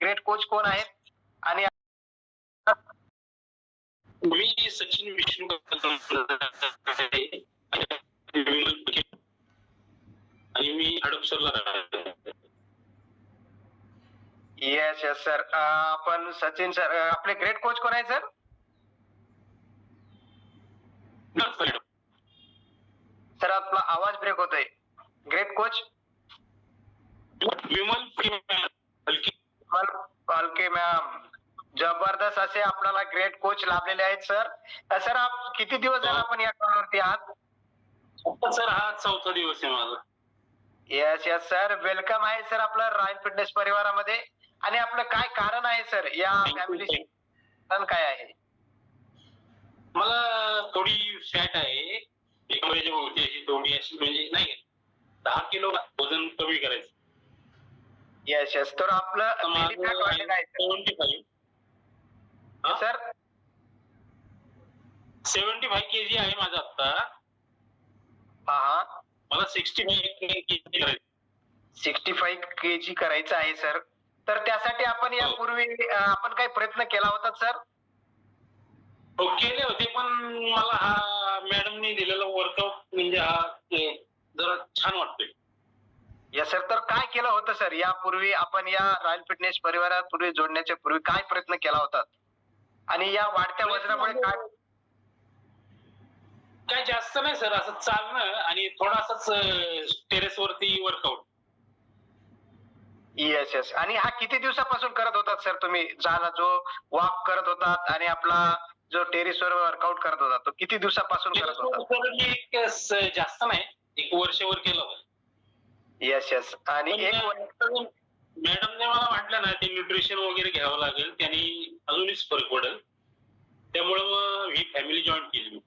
Great coach कोण आहेत? आणि मी सचिन विष्णू. आणि मी हडपसरला येस येस सर आपण सचिन सर आपले ग्रेट कोच कोण आहे सर सर आपला आवाज ब्रेक होतोय ग्रेट कोच विमल हलकी पालके मॅम जबरदस्त असे आपल्याला ग्रेट कोच लाभलेले आहेत सर सर आप किती दिवस झाले आपण या कामावरती आहात? सर हा चौथा दिवस आहे माझा. येस येस सर वेलकम आहे सर आपलं रॉयल फिटनेस परिवारामध्ये. आणि आपलं काय कारण आहे सर या Thank you, family thank you. कारण काय आहे? मला थोडी फॅट आहे. एका वेळेची होती अशी थोडी अशी म्हणजे नाही दहा किलो वजन कमी करायचं. येस येस तर आपलं seventy five sir seventy five K G आहे माझा आता हा हा. मला सिक्स्टी फाईव्ह के जी करायचं. सिक्स्टी फाईव्ह के जी करायचं आहे सर तर त्यासाठी आपण हो. यापूर्वी आपण काही प्रयत्न केला होता सर हो केले होते पण मला हा मॅडमनी दिलेला वर्कआउट म्हणजे हा ते जरा छान वाटतोय येस सर तर काय केलं होतं सर? यापूर्वी आपण या रॉयल फिटनेस परिवारात पूर्वी जोडण्याच्या पूर्वी काय प्रयत्न केला होता? आणि या वाढत्या वजनामुळे काय काय जास्त नाही सर. असं चालणं आणि थोडासाच टेरेस वरती वर्कआउट येस येस आणि हा किती दिवसापासून करत होतात सर तुम्ही? झाला जो वॉक करत होतात आणि आपला जो टेरिसवर वर्कआउट करत होता तो किती दिवसापासून करत होता जास्त नाही. एक वर्षभर केलं येस येस आणि एक मॅडमने मला म्हटलं ना ते न्यूट्रिशन वगैरे घ्यावं लागेल त्यांनी अजूनच फरक पडेल. त्यामुळे मग ही फॅमिली जॉईन केली मी.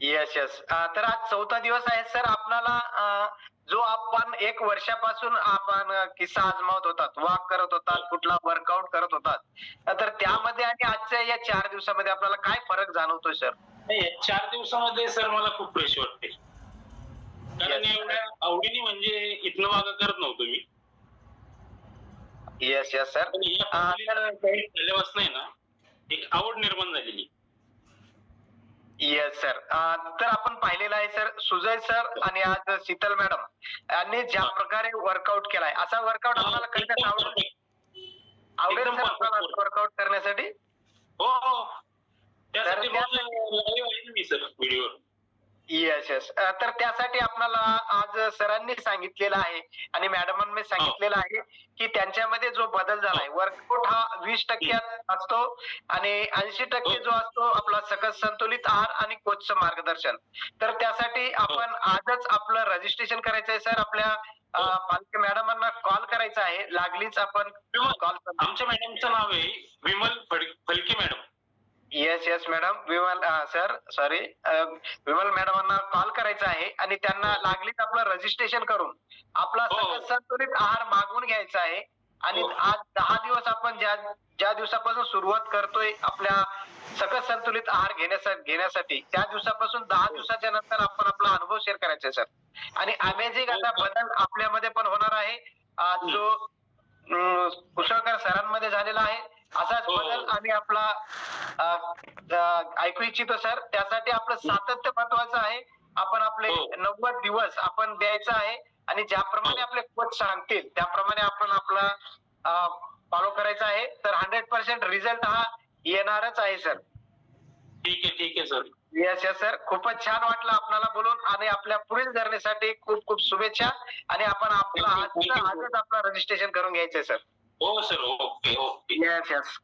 येस येस तर आज चौथा दिवस आहे सर. आपल्याला जो आपण एक वर्षापासून आपण किस्सा आजमावत होतात वॉक करत होतात कुठला वर्कआउट करत होतात तर त्यामध्ये आणि आजच्या या चार दिवसामध्ये आपल्याला काय फरक जाणवतोय सर? चार दिवसामध्ये सर मला खूप फ्रेश वाटते कारण. एवढ्या आवडीने म्हणजे इथनं मागं करत नव्हतो मी. येस येस सर पण या झाल्यापासून आहे ना एक आवड निर्माण झालेली. येस सर तर आपण पाहिलेलं आहे सर सुजय सर आणि आज शीतल मॅडम यांनी ज्या. प्रकारे वर्कआउट केलाय असा वर्कआउट आपल्याला करण्यास एकदम आवडेल? एकदम. वर्कआउट करण्यासाठी? हो हो. त्यासाठी तर आहे मी सर व्हिडिओ येस येस तर त्यासाठी आपल्याला आज सरांनी सांगितलेलं आहे आणि मॅडमांनी सांगितलेलं आहे की त्यांच्यामध्ये जो बदल झालाय वर्कआउट हा वीस टक्क्यात असतो आणि ऐंशी टक्के जो असतो आपला सकस संतुलित आहार आणि कोचचं मार्गदर्शन. तर त्यासाठी आपण आजच आपलं रजिस्ट्रेशन करायचं आहे सर. आपल्या अं, पालके मॅडमांना कॉल करायचा आहे. लागलीच आपण कॉल आमच्या मॅडमचं नाव आहे विमल फड- Phalke madam. Yes yes madam Vimal sir sorry Vimal मॅडमांना कॉल करायचा आहे आणि त्यांना लागलीच आपलं रजिस्ट्रेशन करून. आपला हो. संतुलित आहार मागवून घ्यायचा आहे. आणि हो. आज दहा दिवस आपण ज्या ज्या दिवसापासून सुरुवात करतोय आपल्या सकस संतुलित आहार घेण्यासाठी घेण्यासाठी त्या दिवसापासून दहा दिवसाच्या नंतर आपण आपला अनुभव शेअर करायचा आहे सर आणि अमेझिंग हो. बदल आपल्यामध्ये पण होणार आहे. आज जो अं, कुशळकर सरांमध्ये झालेला आहे हो. आम्ही आपला ऐकू इच्छितो सर. त्यासाठी आपलं सातत्य महत्वाचं आहे. आपण आपले हो. नव्वद दिवस आपण द्यायचं आहे आणि ज्याप्रमाणे हो. आपले कोच सांगतील त्याप्रमाणे आपण आपला फॉलो करायचा आहे. तर हंड्रेड पर्सेंट रिझल्ट हा येणारच आहे सर. ठीक आहे ठीक आहे सर. येस येस सर खूपच छान वाटलं आपल्याला बोलून आणि आपल्या पुढील जर्नीसाठी खूप खूप शुभेच्छा. आणि आपण आपलं. आजच आपलं रजिस्ट्रेशन करून घ्यायचंय सर. हो sir. Okay okay. Yes yes